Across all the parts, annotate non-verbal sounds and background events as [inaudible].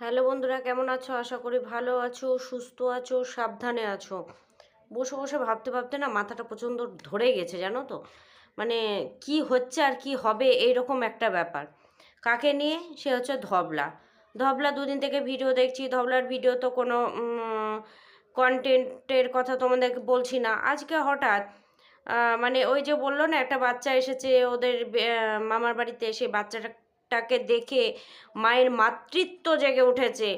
Hello বন্ধুরা, কেমন আছো? আশা করি ভালো আছো, সুস্থ আছো, সাবধানে আছো। বসে বসে ভাবতে ভাবতে না মাথাটা প্রচণ্ড ধরে গেছে, জানো তো? মানে কি হচ্ছে আর কি হবে এইরকম একটা ব্যাপার। কাকে নিয়ে? সে হচ্ছে ধবলা। ধবলা দুদিন থেকে ভিডিও দেখছি, ধবলার ভিডিও তো কোনো কন্টেন্টের কথা তোমাদেরকে বলছি না। আজকে হঠাৎ মানে ওই যে বলল না, একটা বাচ্চা এসেছে, ওদের মামার বাড়িতে সেই বাচ্চাটাকে দেখে মায়ের মাতৃত্ব জেগে উঠেছে।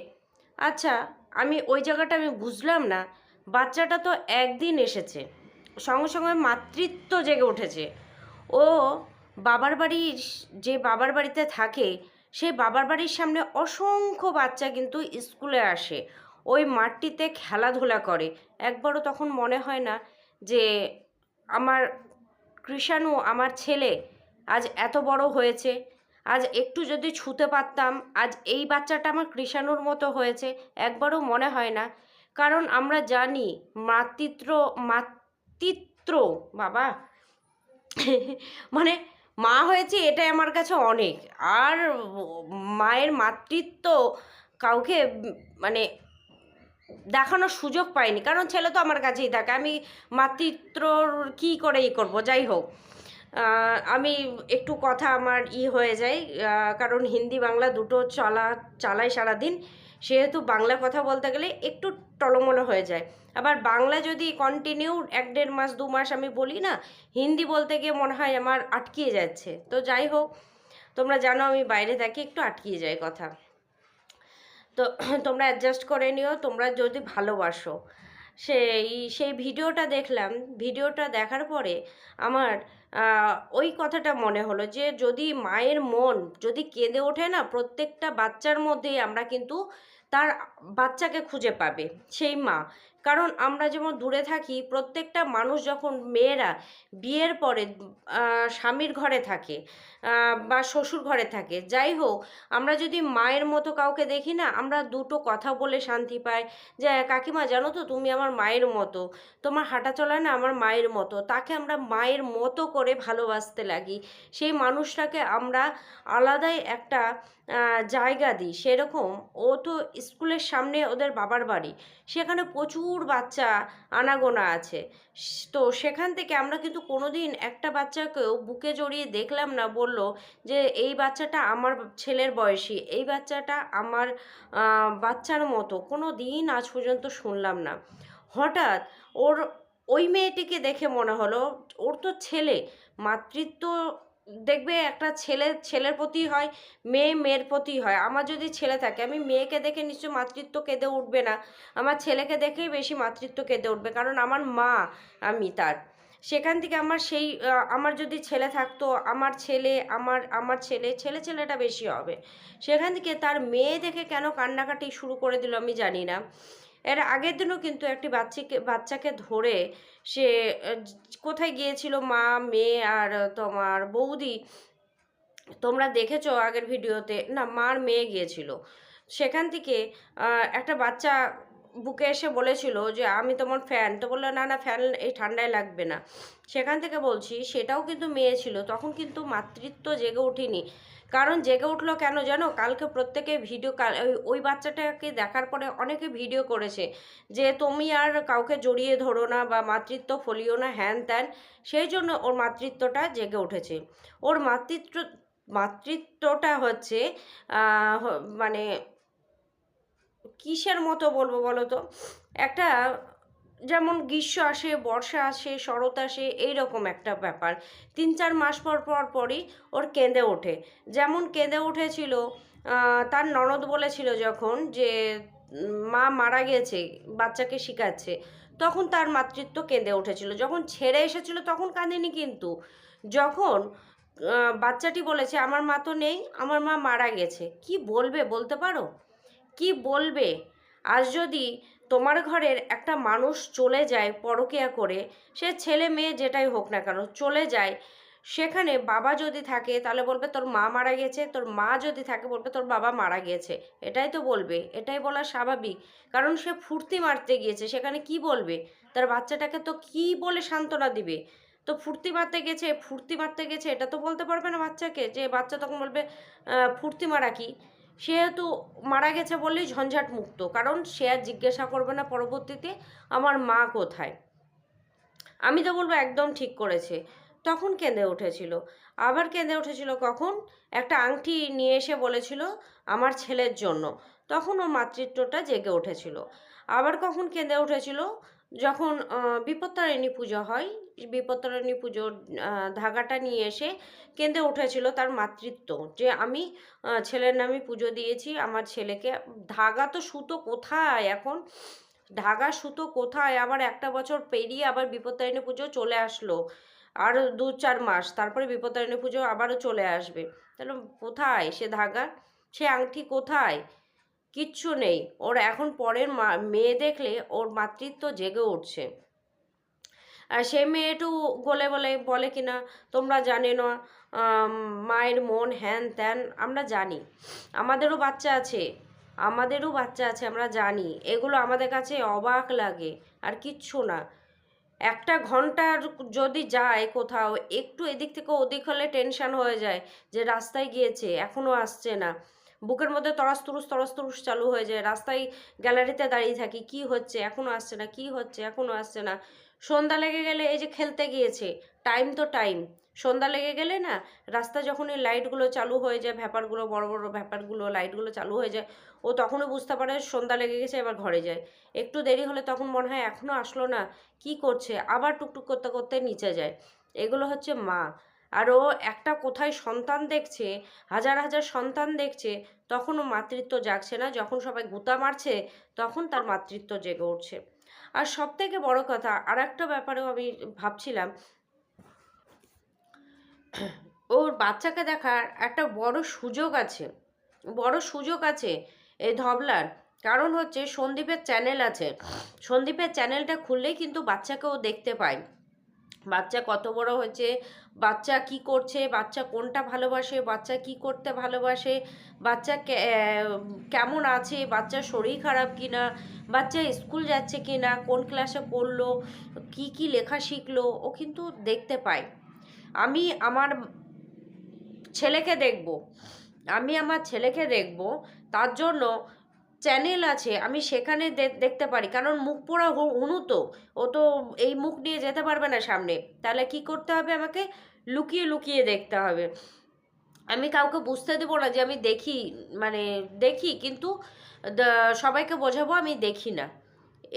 আচ্ছা আমি ওই জায়গাটা আমি বুঝলাম না। বাচ্চাটা তো একদিন এসেছে। সঙ্গে সঙ্গে মাতৃত্ব জেগে উঠেছে। ও বাবার বাড়ির যে বাবার বাড়িতে থাকে সেই বাবার বাড়ির সামনে অসংখ্য বাচ্চা কিন্তু স্কুলে আসে। ওই মাঠটিতে খেলাধুলা করে। একবারও তখন মনে হয় না যে আমার কৃষাণু, আমার ছেলে আজ এত বড় হয়েছে। আজ একটু যদি ছুতে পারতাম, আজ এই বাচ্চাটা আমার কৃষাণুর মতো হয়েছে, একবারও মনে হয় না। কারণ আমরা জানি মাতৃত্ব মাতৃত্ব বাবা। মানে মা হয়েছে এটাই আমার কাছে অনেক। আর মায়ের মাতৃত্ব কাউকে মানে দেখানোর সুযোগ পাইনি। কারণ ছেলে তো আমার কাছেই থাকে। আমি মাতৃত্বর কী করে ই করব? যাই হোক। আমি একটু কথা আমার ই হয়ে যায় কারণ হিন্দি বাংলা দুটো চলা, চালাই সারাদিন। সেহেতু বাংলা কথা বলতে গেলে একটু টলমলো হয়ে যায়। আবার বাংলা যদি কন্টিনিউ এক দেড় মাস, দু মাস আমি বলি না, হিন্দি বলতে গিয়ে মনে হয় আমার আটকিয়ে যাচ্ছে। তো যাই হোক, তোমরা জানো আমি বাইরে থাকি, একটু আটকিয়ে যায় কথা। তো [clears throat] তোমরা অ্যাডজাস্ট করে নিও, তোমরা যদি ভালোবাসো। সেই সেই ভিডিওটা দেখলাম, ভিডিওটা দেখার পরে আমার ওই কথাটা মনে হলো যে যদি মায়ের মন যদি কেঁদে ওঠে না, প্রত্যেকটা বাচ্চার মধ্যেই আমরা কিন্তু তার বাচ্চাকে খুঁজে পাবে। সেই মা। কারণ আমরা যেমন দূরে থাকি, প্রত্যেকটা মানুষ যখন মেয়েরা বিয়ের পরে স্বামীর ঘরে থাকে বা শ্বশুর ঘরে থাকে, যাই হোক, আমরা যদি মায়ের মতো কাউকে দেখি না, আমরা দুটো কথা বলে শান্তি পাই যে, কাকিমা, জানো তো তুমি আমার মায়ের মতো, তোমার হাঁটা চলা না আমার মায়ের মতো, তাকে আমরা মায়ের মতো করে ভালোবাসতে লাগি। সেই মানুষটাকে আমরা আলাদাই একটা জায়গা দিই। সেরকম, ও তো স্কুলের সামনে ওদের বাবার বাড়ি, সেখানে প্রচুর বাচ্চা আনাগোনা আছে। তো সেখান থেকে আমরা কিন্তু কোনোদিন একটা বাচ্চাকেও বুকে জড়িয়ে দেখলাম না, বলল যে এই বাচ্চাটা আমার ছেলের বয়সী, এই বাচ্চাটা আমার বাচ্চার মতো। কোনো দিন আজ পর্যন্ত শুনলাম না। হঠাৎ ওর, ওই মেয়েটিকে দেখে মনে হলো, ওর তো ছেলে, মাতৃত্ব দেখবে একটা ছেলে, ছেলের প্রতি হয়, মেয়ে মেয়ের প্রতি হয়। আমার যদি ছেলে থাকে, আমি মেয়েকে দেখে নিশ্চয় মাতৃত্ব কেঁদে উঠবে না। আমার ছেলেকে দেখেই বেশি মাতৃত্ব কেঁদে উঠবে, কারণ আমার মা আমি তার। সেখান থেকে আমার সেই আমার যদি ছেলে থাকতো, আমার ছেলে, আমার আমার ছেলে ছেলে ছেলেটা বেশি হবে। সেখান থেকে তার মেয়ে দেখে কেন কান্নাকাটি শুরু করে দিল আমি জানি না। এর আগের দিনও কিন্তু একটি বাচ্চাকে বাচ্চাকে ধরে সে কোথায় গিয়েছিল মা, মেয়ে আর তোমার বৌদি? তোমরা দেখেছ আগের ভিডিওতে? না, মার মেয়ে গিয়েছিল। সেখান থেকে একটা বাচ্চা বুকে এসে বলেছিল যে, আমি তোমার ফ্যান তো বলল, না না ফ্যান এই ঠান্ডায় লাগবে না। সেখান থেকে বলছি, সেটাও কিন্তু মেয়ে ছিল, তখন কিন্তু মাতৃত্ব জেগে ওঠেনি। কারণ জেগে উঠল কেন জানো? কালকে প্রত্যেকে ভিডিও ওই- ওই বাচ্চাটাকে দেখার পরে অনেকে ভিডিও করেছে যে, তুমি আর কাউকে জড়িয়ে ধরো না বা মাতৃত্ব ফলিও না, হ্যান ত্যান। সেই জন্য ওর মাতৃত্বটা জেগে উঠেছে। ওর মাতৃত্ব, মাতৃত্বটা হচ্ছে মানে কিসের মতো বলব বলো তো একটা যেমন গ্রীষ্ম আসে, বর্ষা আসে, শরৎ আসে, এইরকম একটা ব্যাপার। তিন চার মাস পর পর পরই ওর কেঁদে ওঠে। যেমন কেঁদে উঠেছিল তার ননদ বলেছিল যখন যে, মা মারা গেছে, বাচ্চাকে শিখাচ্ছে, তখন তার মাতৃত্ব কেঁদে উঠেছিল। যখন ছেড়ে এসেছিল তখন কাঁদেনি কিন্তু। যখন বাচ্চাটি বলেছে, আমার মা তো নেই, আমার মা মারা গেছে। কি বলবে বলতে পারো? কি বলবে? আজ যদি তোমার ঘরের একটা মানুষ চলে যায় পরকিয়া করে, সে ছেলে মেয়ে যেটাই হোক না কেন চলে যায়, সেখানে বাবা যদি থাকে তাহলে বলবে তোর মা মারা গেছে, তোর মা যদি থাকে বলবে তোর বাবা মারা গেছে। এটাই তো বলবে, এটাই বলা স্বাভাবিক। কারণ সে ফুর্তি মারতে গিয়েছে, সেখানে কি বলবে? তার বাচ্চাটাকে তো কি বলে সান্ত্বনা দিবে? তো ফুর্তি মারতে গেছে, ফুর্তি মারতে গেছে, এটা তো বলতে পারবে না বাচ্চাকে যে বাচ্চা তখন বলবে ফুর্তি মারা কি? সেহেতু মারা গেছে বললেই ঝঞ্ঝাট মুক্ত। কারণ সে আর জিজ্ঞাসা করবে না পরবর্তীতে, আমার মা কোথায়? আমি তো বলব একদম ঠিক করেছে। তখন কেঁদে উঠেছিল। আবার কেঁদে উঠেছিল কখন? একটা আংটি নিয়ে এসে বলেছিল, আমার ছেলের জন্য। তখন ওর মাতৃত্বটা জেগে উঠেছিল। আবার কখন কেঁদে উঠেছিল? যখন বিপত্তারিণী পুজো হয়, বিপত্তারিণী পুজোর ধাগাটা নিয়ে এসে কেঁদে উঠেছিল তার মাতৃত্ব। যে আমি ছেলের নামে পুজো দিয়েছি, আমার ছেলেকে ধাগা তো সুতো কোথায় এখন? ধাগা সুতো কোথায়? আবার একটা বছর পেরিয়ে আবার বিপত্তারিণী পুজো চলে আসলো। আর দু চার মাস, তারপরে বিপত্তারিণী পুজো আবারও চলে আসবে। তাহলে কোথায় সে ধাগা সে আংটি কোথায়? কিচ্ছু নেই। ওর এখন পরের মেয়ে দেখলে ওর মাতৃত্ব জেগে উঠছে। আর সে মেয়েটু গলে বলে বলে কিনা তোমরা জানে না মায়ের মন হ্যান ত্যান, আমরা জানি। আমাদেরও বাচ্চা আছে, আমাদেরও বাচ্চা আছে, আমরা জানি। এগুলো আমাদের কাছে অবাক লাগে, আর কিচ্ছু না। একটা ঘণ্টার যদি যায় কোথাও, একটু এদিক থেকে ওদিক হলে টেনশন হয়ে যায় যে রাস্তায় গিয়েছে এখনও আসছে না। বুকের মধ্যে তরাস তুরুস, তরস তুরুস চালু হয়ে যায়। রাস্তায় গ্যালারিতে দাঁড়িয়ে থাকি, কি হচ্ছে? এখনও আসছে না, কি হচ্ছে? এখনও আসছে না। সন্ধ্যা লেগে গেলে এই যে খেলতে গিয়েছে টাইম তো টাইম সন্ধ্যা লেগে গেলে না, রাস্তা যখন এই লাইটগুলো চালু হয়ে যায় ভ্যাপারগুলো বড় বড় ভ্যাপারগুলো লাইটগুলো চালু হয়ে যায়, ও তখনও বুঝতে পারে সন্ধ্যা লেগে গেছে, এবার ঘরে যায়। একটু দেরি হলে তখন মনে হয় এখনও আসলো না, কি করছে? আবার টুকটুক করতে করতে নিচে যায়। এগুলো হচ্ছে মা। আর ও একটা কোথায় সন্তান দেখছে, হাজার হাজার সন্তান দেখছে, তখনও মাতৃত্ব জাগছে না। যখন সবাই গুতা মারছে, তখন তার মাতৃত্ব জেগে উঠছে। আর সব থেকে বড় কথা আর একটা ব্যাপারেও আমি ভাবছিলাম, ওর বাচ্চাকে দেখার একটা বড় সুযোগ আছে। বড় সুযোগ আছে এই ধবলার। কারণ হচ্ছে সন্দীপের চ্যানেল আছে। সন্দীপের চ্যানেলটা খুললেই কিন্তু বাচ্চাকে ও দেখতে পায়। বাচ্চা কত বড় হয়েছে, বাচ্চা কি করছে, বাচ্চা কোনটা ভালোবাসে, বাচ্চা কি করতে ভালোবাসে, বাচ্চা কেমন আছে, বাচ্চার শরীর খারাপ কি না বাচ্চা স্কুল যাচ্ছে কি না কোন ক্লাসে পড়ল, কি কি লেখা শিখলো, ও কিন্তু দেখতে পায়। আমি আমার ছেলেকে দেখব, আমি আমার ছেলেকে দেখব, তার জন্য চ্যানেল আছে, আমি সেখানে দেখতে পারি। কারণ মুখ পোড়া হুনু তো, ও তো এই মুখ নিয়ে যেতে পারবে না সামনে। তাহলে কি করতে হবে আমাকে? লুকিয়ে লুকিয়ে দেখতে হবে। আমি কাউকে বুঝতে দেবো না যে আমি দেখি মানে দেখি, কিন্তু সবাইকে বোঝাবো আমি দেখি না।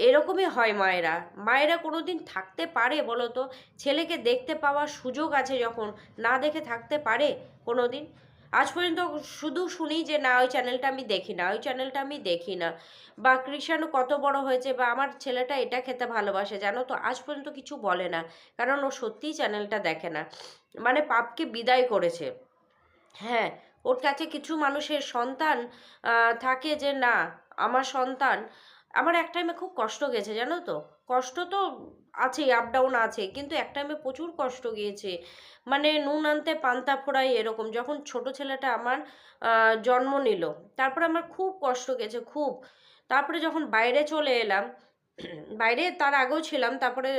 এরকমই হয় মায়েরা। মায়েরা কোনো দিন থাকতে পারে বলো তো? ছেলেকে দেখতে পাওয়ার সুযোগ আছে যখন, না দেখে থাকতে পারে কোনো দিন আজ পর্যন্ত শুধু শুনি যে, না, ওই চ্যানেলটা আমি দেখি না, ওই চ্যানেলটা আমি দেখি না। বা, কৃষাণু কত বড় হয়েছে? বা, আমার ছেলেটা এটা খেতে ভালোবাসে। জানো তো, আজ পর্যন্ত কিছু বলে না, কারণ ও সত্যিই চ্যানেলটা দেখে না। মানে পাপকে বিদায় করেছে। হ্যাঁ ওর কাছে কিছু মানুষের সন্তান থাকে যে, না, আমার সন্তান। আমার এক টাইমে খুব কষ্ট গেছে, জানো তো? কষ্ট তো আছেই আপ ডাউন আছে কিন্তু এক টাইমে প্রচুর কষ্ট গিয়েছে। মানে নুন আনতে পান্তা ফোড়াই এরকম। যখন ছোট ছেলেটা আমার জন্ম নিল, তারপরে আমার খুব কষ্ট গেছে, খুব। তারপরে যখন বাইরে চলে এলাম, বাইরে তার আগেও ছিলাম, তারপরে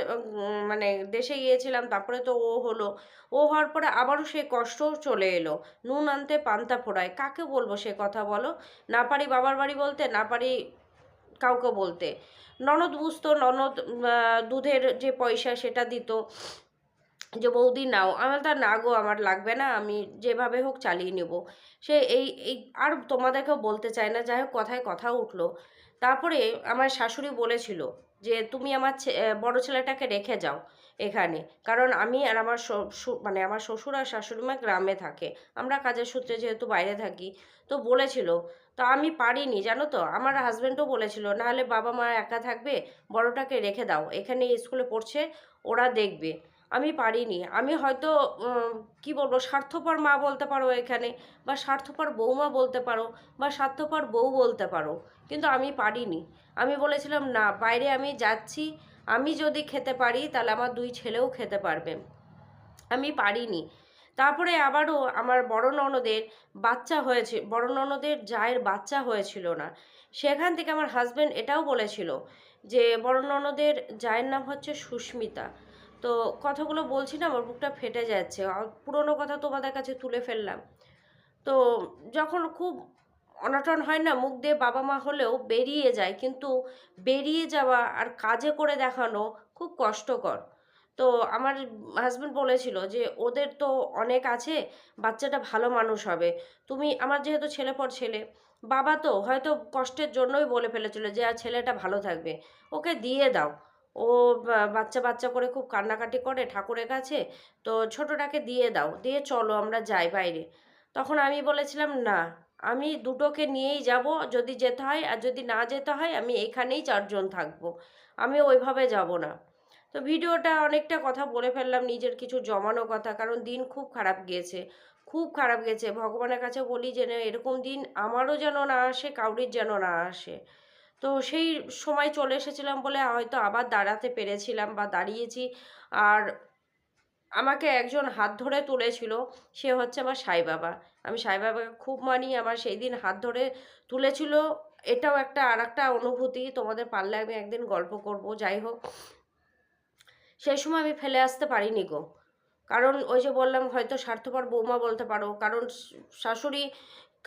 মানে দেশে গিয়েছিলাম, তারপরে তো ও হলো। ও হওয়ার পরে আবারও সেই কষ্টও চলে এলো। নুন আনতে পান্তা ফোড়ায় কাকে বলব সে কথা বলো? না পারি বাবার বাড়ি বলতে, না পারি কাউকে বলতে। ননদ বুঝতো, ননদ দুধের যে পয়সা সেটা দিত। যে বৌদি, নাও। আমার তা না গো, আমার লাগবে না, আমি যেভাবে হোক চালিয়ে নেব। সে এই এই, আর তোমাদেরকেও বলতে চায় না, যাই হোক, কথায় কথা উঠল। তারপরে আমার শাশুড়ি বলেছিল যে, তুমি আমার বড় ছেলেটাকে রেখে যাও এখানে। কারণ আমি আর আমার মানে আমার শ্বশুর আর শাশুড়ি মা গ্রামে থাকে। আমরা কাজের সূত্রে যেহেতু বাইরে থাকি। তো বলেছিল তো আমি পারিনি, জানো তো? আমার হাজব্যান্ডও বলেছিল, নাহলে বাবা মা একা থাকবে, বড়টাকে রেখে দাও, এখানে স্কুলে পড়ছে, ওরা দেখবে। আমি পারিনি। আমি হয়তো কি বলব, স্বার্থপর মা বলতে পারো এখানে, বা স্বার্থপর বৌমা বলতে পারো, বা স্বার্থপর বউ বলতে পারো, কিন্তু আমি পারিনি। আমি বলেছিলাম, না, বাইরে আমি যাচ্ছি, আমি যদি খেতে পারি, তাহলে আমার দুই ছেলেও খেতে পারবে। আমি পারিনি। তারপরে আবারও আমার বড় ননদের বাচ্চা হয়েছে, বড় ননদের জায়ের বাচ্চা হয়েছিল না। সেখান থেকে আমার হাজব্যান্ড এটাও বলেছিল যে, বড় ননদের জায়ের নাম হচ্ছে সুস্মিতা। তো কথাগুলো বলছি না, আমার বুকটা ফেটে যাচ্ছে। পুরোনো কথা তোমাদের কাছে তুলে ফেললাম। তো যখন খুব অনাটন হয় না, মুখ দিয়ে বাবা মা হলেও বেরিয়ে যায়, কিন্তু বেরিয়ে যাওয়া আর কাজে করে দেখানো খুব কষ্টকর। তো আমার হাজব্যান্ড বলেছিল যে, ওদের তো অনেক আছে, বাচ্চাটা ভালো মানুষ হবে। তুমি, আমার যেহেতু ছেলে পর ছেলে, বাবা তো হয়তো কষ্টের জন্যই বলে ফেলেছিল যে, আর ছেলেটা ভালো থাকবে। ওকে দিয়ে দাও। ও বাচ্চা বাচ্চা করে খুব কান্নাকাটি করে ঠাকুরের কাছে, তো ছোটোটাকে দিয়ে দাও, দিয়ে চলো, আমরা যাই বাইরে। তখন আমি বলেছিলাম, না, আমি দুটোকে নিয়েই যাব, যদি যেতে হয়, আর যদি না যেতে হয়, আমি এখানেই চারজন থাকব। আমি ওইভাবে যাব না। তো ভিডিওটা অনেকটা কথা বলে ফেললাম নিজের কিছু জমানো কথা, কারণ দিন খুব খারাপ গিয়েছে, খুব খারাপ গেছে ভগবানের কাছে বলি যে, না, এরকম দিন আমারও যেন না আসে, কাউরির যেন না আসে। তো সেই সময় চলে এসেছিলাম বলে হয়তো আবার দাঁড়াতে পেরেছিলাম বা দাঁড়িয়েছি। আর আমাকে একজন হাত ধরে তুলেছিল, সে হচ্ছে আমার সাই বাবা। আমি সাই বাবাকে খুব মানি, আমার সেই দিন হাত ধরে তুলেছিল। এটাও একটা আর একটা অনুভূতি, তোমাদের পারলে আমি একদিন গল্প করব। যাই হোক সেই সময় আমি ফেলে আসতে পারিনি গো। কারণ ওই যে বললাম, হয়তো স্বার্থপর বৌমা বলতে পারো। কারণ শাশুড়ি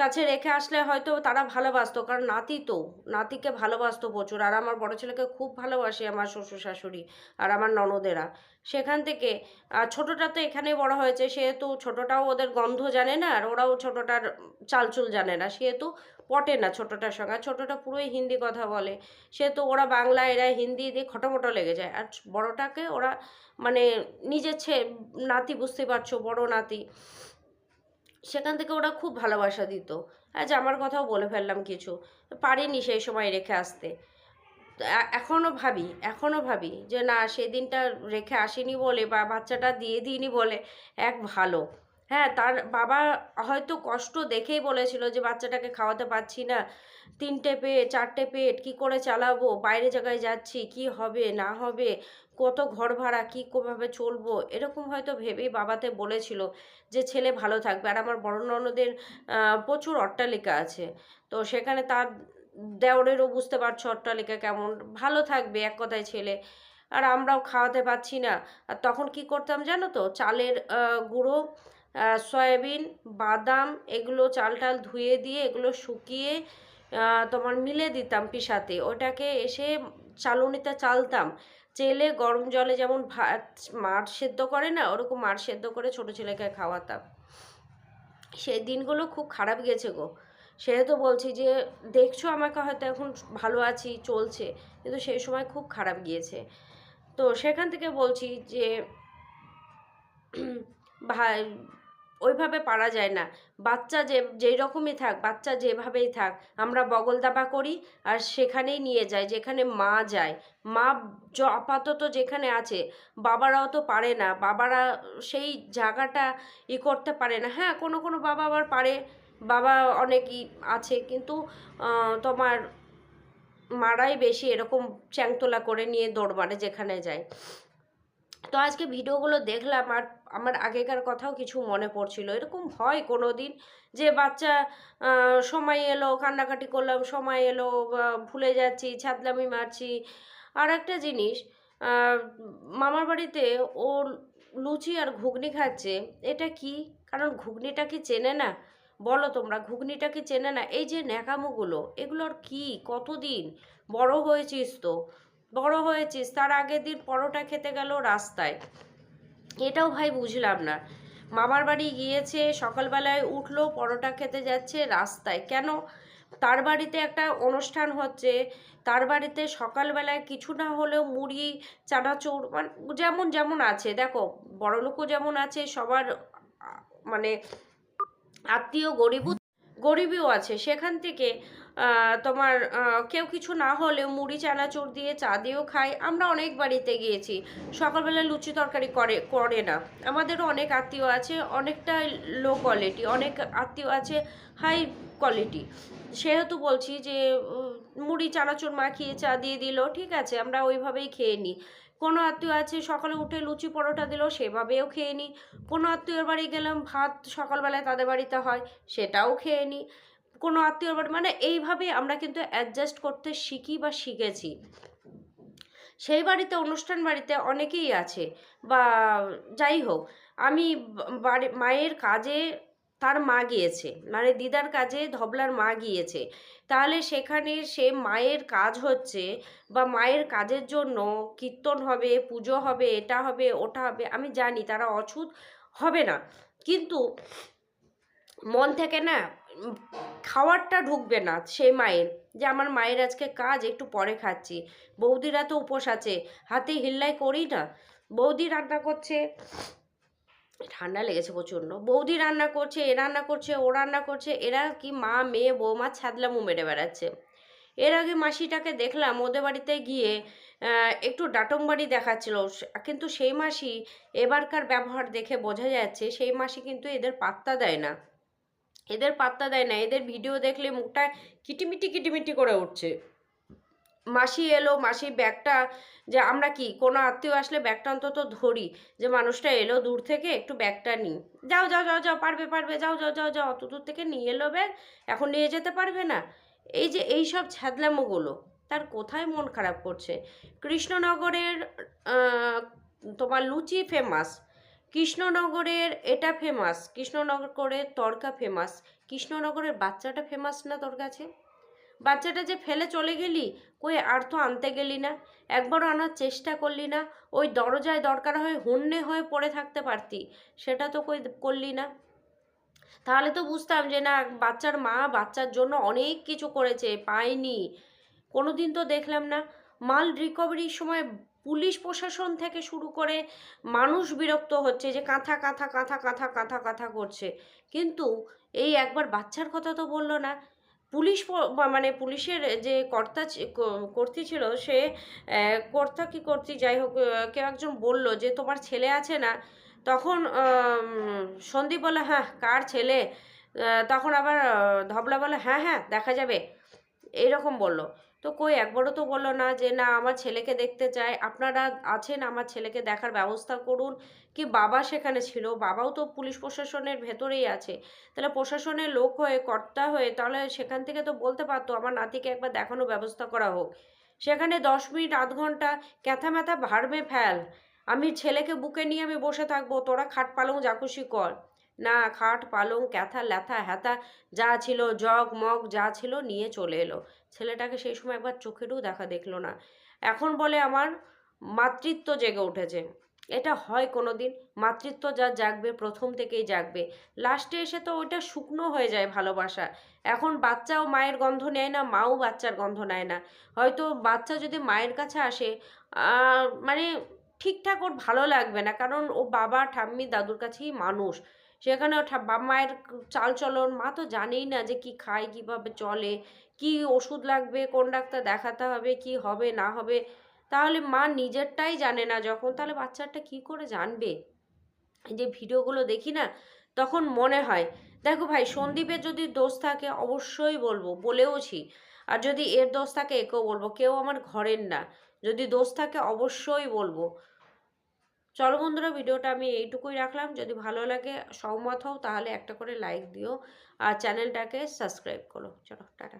কাছে রেখে আসলে হয়তো তারা ভালোবাসতো, কারণ নাতি তো, নাতিকে ভালোবাসতো প্রচুর। আর আমার বড় ছেলেকে খুব ভালোবাসে আমার শ্বশুর শাশুড়ি আর আমার ননদেরা। সেখান থেকে আর ছোটোটা তো এখানে বড় হয়েছে, সেহেতু ছোটোটাও ওদের গন্ধ জানে না, আর ওরাও ছোটোটার চালচুল জানে না। সেহেতু পটে না ছোটোটার সঙ্গে। আর ছোটোটা পুরোই হিন্দি কথা বলে। সেহেতু ওরা বাংলা, এরা হিন্দি দিয়ে খটোমটো লেগে যায়। আর বড়টাকে ওরা মানে নিজের ছে, নাতি বুঝতে পারছ, বড় নাতি। সেখান থেকে ওরা খুব ভালোবাসা দিত। আজ আমার কথাও বলে ফেললাম কিছু। পারিনি সেই সময় রেখে আসতে। তো এখনও ভাবি এখনও ভাবি যে না, সেদিনটা রেখে আসিনি বলে বা বাচ্চাটা দিয়ে দিইনি বলে, এক ভালো। হ্যাঁ তার বাবা হয়তো কষ্ট দেখেই বলেছিল যে বাচ্চাটাকে খাওয়াতে পারছি না। তিনটে পেট, চারটে পেট, কি করে চালাবো? বাইরে জায়গায় যাচ্ছি, কি হবে, না হবে? কত ঘর ভাড়া, কী ভাবে চলবো? এরকম হয়তো ভেবেই বাবাতে বলেছিল যে, ছেলে ভালো থাকবে। আর আমার বড় ননদের প্রচুর অট্টালিকা আছে। তো সেখানে তার দেওরেরও বুঝতে পারছ অট্টালিকা কেমন। ভালো থাকবে, এক কথায় ছেলে। আর আমরাও খাওয়াতে পারছি না। আর তখন কি করতাম জানো তো? চালের গুঁড়ো সয়াবিন, বাদাম, এগুলো চাল টাল ধুয়ে দিয়ে এগুলো শুকিয়ে তোমার মিলে দিতাম পিসাতে। ওটাকে এসে চালুনিতে চালতাম। চেলে গরম জলে যেমন ভাত, মার সেদ্ধ করে না, ওরকম মার সেদ্ধ করে ছোটো ছেলেকে খাওয়াতাম। সেই দিনগুলো খুব খারাপ গেছে গো। সেহেতু বলছি যে, দেখছ আমাকে হয়তো এখন ভালো আছি, চলছে, কিন্তু সেই সময় খুব খারাপ গিয়েছে। তো সেখান থেকে বলছি যে, ভাই ওইভাবে পারা যায় না। বাচ্চা যে, যেই রকমই থাক, বাচ্চা যেভাবেই থাক, আমরা বগল দাবা করি আর সেখানেই নিয়ে যাই যেখানে মা যায়। মা আপাতত যেখানে আছে, বাবারাও তো পারে না। বাবারা সেই জায়গাটা ই করতে পারে না। হ্যাঁ কোনো কোনো বাবা আবার পারে, বাবা অনেকই আছে, কিন্তু তোমার মারাই বেশি এরকম চ্যাংতোলা করে নিয়ে দৌড় মারে যেখানে যায়। তো আজকে ভিডিওগুলো দেখলাম আর আমার আগেকার কথাও কিছু মনে পড়ছিল। এরকম হয় কোনো দিন যে বাচ্চা সময় এলো, কান্নাকাটি করলাম, সময় এলো ভুলে যাচ্ছি, ছাদলামি মারছি। আর একটা জিনিস মামার বাড়িতে ও লুচি আর ঘুগনি খাচ্ছে, এটা কি? কারণ ঘুগনিটা কি চেনে না? বলো তোমরা, ঘুগনিটা কি চেনে না? এই যে ন্যাকামোগুলো, এগুলোর কি? কতদিন? বড় হয়েছিস তো। বড় হয়েছিস, তার আগের দিন পরোটা খেতে গেল রাস্তায়। এটাও ভাই বুঝলাম না। মামার বাড়ি গিয়েছে, সকালবেলায় উঠল, পরোটা খেতে যাচ্ছে রাস্তায়। কেন? তার বাড়িতে একটা অনুষ্ঠান হচ্ছে, তার বাড়িতে সকালবেলায় কিছু না হলেও মুড়ি, চানাচুর মানে যেমন যেমন আছে। দেখো বড়লোকও যেমন আছে, সবার মানে আত্মীয় গরিবও, গরিবীও আছে। সেখান থেকে তোমার কেউ কিছু না হলেও মুড়ি, চানাচুর দিয়ে চা দিয়েও খাই। আমরা অনেক বাড়িতে গিয়েছি। সকালবেলা লুচি তরকারি করে করে না। আমাদেরও অনেক আত্মীয় আছে অনেকটা লো কোয়ালিটি অনেক আত্মীয় আছে হাই কোয়ালিটি সেহেতু বলছি যে মুড়ি, চানাচুর মাখিয়ে চা দিয়ে দিল, ঠিক আছে, আমরা ওইভাবেই খেয়ে নিই কোনো আত্মীয় আছে, সকালে উঠে লুচি পরোটা দিল, সেভাবেও খেয়ে নিই কোনো আত্মীয়র বাড়ি গেলাম, ভাত সকালবেলায় তাদের বাড়িতে হয়, সেটাও খেয়ে নিই কোনো আত্মীয়র বাড়ি মানে এইভাবে আমরা কিন্তু অ্যাডজাস্ট করতে শিখি বা শিখেছি। সেই বাড়িতে, অনুষ্ঠান বাড়িতে অনেকেই আছে বা যাই হোক, আমি বাড়ি, মায়ের কাজে তার মা গিয়েছে মানে দিদার কাজে ধবলার মা গিয়েছে। তাহলে সেখানে সে মায়ের কাজ হচ্ছে বা মায়ের কাজের জন্য কীর্তন হবে, পুজো হবে, এটা হবে, ওটা হবে, আমি জানি তারা অছুত হবে না। কিন্তু মন থেকে না খাওয়ারটা ঢুকবে না সেই মায়ের। যে আমার মায়ের আজকে কাজ, একটু পরে খাচ্ছি। বৌদিরা তো উপোস আছে, হাতে হিল্লাই করি না। বৌদি রান্না করছে, ঠান্ডা লেগেছে প্রচণ্ড। বৌদি রান্না করছে, এ রান্না করছে, ও রান্না করছে, এরা কি মা, মেয়ে, বৌমা ছাদলামু মেরে বেড়াচ্ছে। এর আগে মাসিটাকে দেখলাম, ওদের বাড়িতে গিয়ে একটু ডাটমবাড়ি দেখাচ্ছিল। কিন্তু সেই মাসি এবারকার ব্যবহার দেখে বোঝা যাচ্ছে, সেই মাসি কিন্তু এদের পাত্তা দেয় না। এদের পাত্তা দেয় না, এদের ভিডিও দেখলে মুখটা কিটিমিটি কিটিমিটি করে উঠছে। মাসি এলো, মাসি ব্যাগটা যে আমরা কি, কোনো আত্মীয় আসলে ব্যাগটা অন্তত ধরি, যে মানুষটা এলো দূর থেকে, একটু ব্যাগটা নিই যাও যাও যাও যাও, পারবে পারবে, যাও যাও যাও যাও, অত দূর থেকে নিয়ে এলো ব্যাগ, এখন নিয়ে যেতে পারবে না। এই যে এই সব ছ্যাদলামোগুলো, তার কোথায় মন খারাপ করছে? কৃষ্ণনগরের তোমার লুচি ফেমাস কৃষ্ণনগরের এটা ফেমাস কৃষ্ণনগরের তড়কা ফেমাস কৃষ্ণনগরের বাচ্চাটা ফেমাস না তোর কাছে? বাচ্চাটা যে ফেলে চলে গেলি, কই আর তো আনতে গেলি না? একবারও আনার চেষ্টা করলি না, ওই দরজায় দরকার হয় হুন্নে হয়ে পড়ে থাকতে পারতি, সেটা তো কই করলি না? তাহলে তো বুঝতাম যে না, বাচ্চার মা বাচ্চার জন্য অনেক কিছু করেছে, পায়নি কোনো দিন তো দেখলাম না। মাল রিকভারির সময় পুলিশ প্রশাসন থেকে শুরু করে মানুষ বিরক্ত হচ্ছে যে কাঁথা কাঁথা কাঁথা কাঁথা কাঁথা কাঁথা করছে। কিন্তু এই একবার বাচ্চার কথা তো বলল না। পুলিশ মানে পুলিশের যে কর্তা ছি- ক- ছিল সে কর্তা কি কর্ত্রী যাই হোক কেউ একজন বলল যে তোমার ছেলে আছে না? তখন সন্দীপ বলে হ্যাঁ কার ছেলে? তখন আবার ধবলা বলে হ্যাঁ হ্যাঁ দেখা যাবে। এইরকম বলল। তো কই, একবারও তো বলল না যে, না, আমার ছেলেকে দেখতে চাই। আপনারা আছেন, আমার ছেলেকে দেখার ব্যবস্থা করুন। কি বাবা সেখানে ছিল? বাবাও তো পুলিশ প্রশাসনের ভেতরেই আছে। তাহলে প্রশাসনের লোক হয়ে, কর্তা হয়ে, তাহলে সেখান থেকে তো বলতে পারতো, আমার নাতিকে একবার দেখানোর ব্যবস্থা করা হোক। সেখানে দশ মিনিট, আধ ঘণ্টা, ক্যাথা ম্যাথা ভাড়বে ফেল। আমি ছেলেকে বুকে নিয়ে আমি বসে থাকব, তোরা খাট পালং খুশি কর। না, খাট, পালং, ক্যাথা, ল্যাথা হ্যাথা যা ছিল, জগ, মগ, যা ছিল নিয়ে চলে এলো। ছেলেটাকে সেই সময় একবার চোখেরও দেখা দেখল না। এখন বলে আমার মাতৃত্ব জেগে উঠেছে। এটা হয় কোনো দিন মাতৃত্ব যা জাগবে, প্রথম থেকেই জাগবে। লাস্টে এসে তো ওইটা শুকনো হয়ে যায় ভালোবাসা। এখন বাচ্চাও মায়ের গন্ধ নেয় না, মাও বাচ্চার গন্ধ নেয় না। হয়তো বাচ্চা যদি মায়ের কাছে আসে মানে ঠিকঠাক ওর ভালো লাগবে না। কারণ ও বাবা, ঠাম্মি, দাদুর কাছেই মানুষ। সেখানে ও ঠা- বাপ মায়ের চাল চলন মা তো জানেই না যে কি খায়, কীভাবে চলে, কি ওষুধ লাগবে, কোন ডাক্তার দেখাতে হবে, কি হবে, না হবে। তাহলে মা নিজেরটাই জানে না যখন, তাহলে বাচ্চাটা কি করে জানবে? যে ভিডিওগুলো দেখি না, তখন মনে হয়, দেখো ভাই, সন্দীপের যদি দোষ থাকে অবশ্যই বলব, বলেওছি। আর যদি এর দোষ থাকে, একেও বলব, কেউ আমার ঘরের না। যদি দোষ থাকে অবশ্যই বলব। চলো বন্ধুরা ভিডিওটা আমি এইটুকুই রাখলাম। যদি ভালো লাগে, সহমত হও, তাহলে একটা করে লাইক দিও। আর চ্যানেলটাকে সাবস্ক্রাইব করো। চলো, টাটা।